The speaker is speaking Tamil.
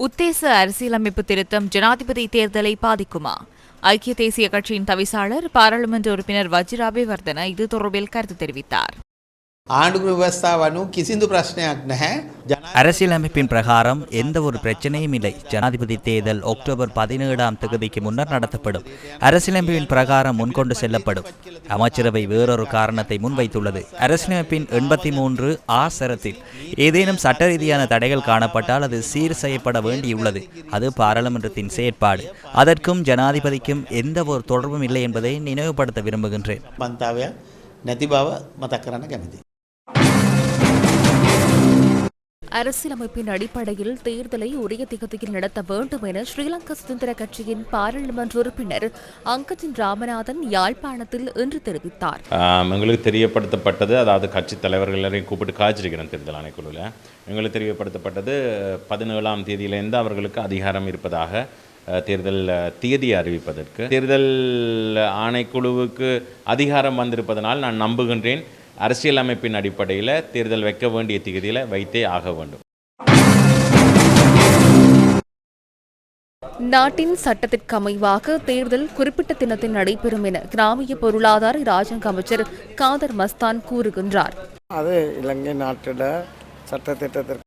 உத்தேச அரசியலமைப்பு திருத்தம் ஜனாதிபதி தேர்தலை பாதிக்குமா ஐக்கிய தேசிய கட்சியின் தவிசாளர் பாராளுமன்ற உறுப்பினர் வஜிர அபிவர்தன இது தொடர்பில் கருத்து தெரிவித்தார் ආණ්ඩුක්‍ර ව්‍යවස්ථාව අනු කිසිදු ප්‍රශ්නයක් නැහැ ජන அரசியலமைப்பின் பிரகாரம் எந்த ஒரு பிரச்சனையும் இல்லை ஜனாதிபதி தேர்தல் அக்டோபர் பதினேழாம் தேதிக்கு முன்னர் நடத்தப்படும் அரசியலமைப்பின் பிரகாரம் முன்கொண்டு செல்லப்படும் அமைச்சரவை வேறொரு காரணத்தை முன்வைத்துள்ளது அரசியலமைப்பின் எண்பத்தி மூன்று ஆ சரத்தில் ஏதேனும் சட்ட ரீதியான தடைகள் காணப்பட்டால் அது சீர் செய்யப்பட வேண்டியுள்ளது அது பாராளுமன்றத்தின் செயற்பாடு அதற்கும் ஜனாதிபதிக்கும் எந்த ஒரு தொடர்பும் இல்லை என்பதை நினைவுபடுத்த விரும்புகின்றேன் බන්තාවයක් නැති බව මතක් කරන්න කැමති. அரசியலமைப்பின் அடிப்படையில் தேர்தலை உரிய திகதியில் நடத்த வேண்டும் என ஸ்ரீலங்கா சுதந்திர கட்சியின் பாராளுமன்ற உறுப்பினர் அங்கஜின் ராமநாதன் யாழ்ப்பாணத்தில் இன்று தெரிவித்தார். எங்களுக்கு தெரியப்படுத்தப்பட்டது அதாவது கட்சி தலைவர்கள் எல்லாரையும் கூப்பிட்டு காய்ச்சிருக்கிறேன் தேர்தல் ஆணைக்குழுவில் எங்களுக்கு தெரியப்படுத்தப்பட்டது பதினேழாம் தேதியிலேருந்து அவர்களுக்கு அதிகாரம் இருப்பதாக தேர்தல் தேதி அறிவிப்பதற்கு. தேர்தல் ஆணைக்குழுவுக்கு அதிகாரம் வந்திருப்பதனால் நான் நம்புகின்றேன். அரசியல் அமைப்பின் அடிப்படையில் தேர்தல் வைக்க வேண்டிய தேதியில் வைத்தே ஆக வேண்டும். நாட்டின் சட்டத்திற்கு அமைவாக தேர்தல் குறிப்பிட்ட தினத்தில் நடைபெறும் என கிராமிய பொருளாதார ராஜாங்க அமைச்சர் காதர் மஸ்தான் கூறுகின்றார். அது இலங்கை நாட்டில் சட்டத்திட்டத்திற்கு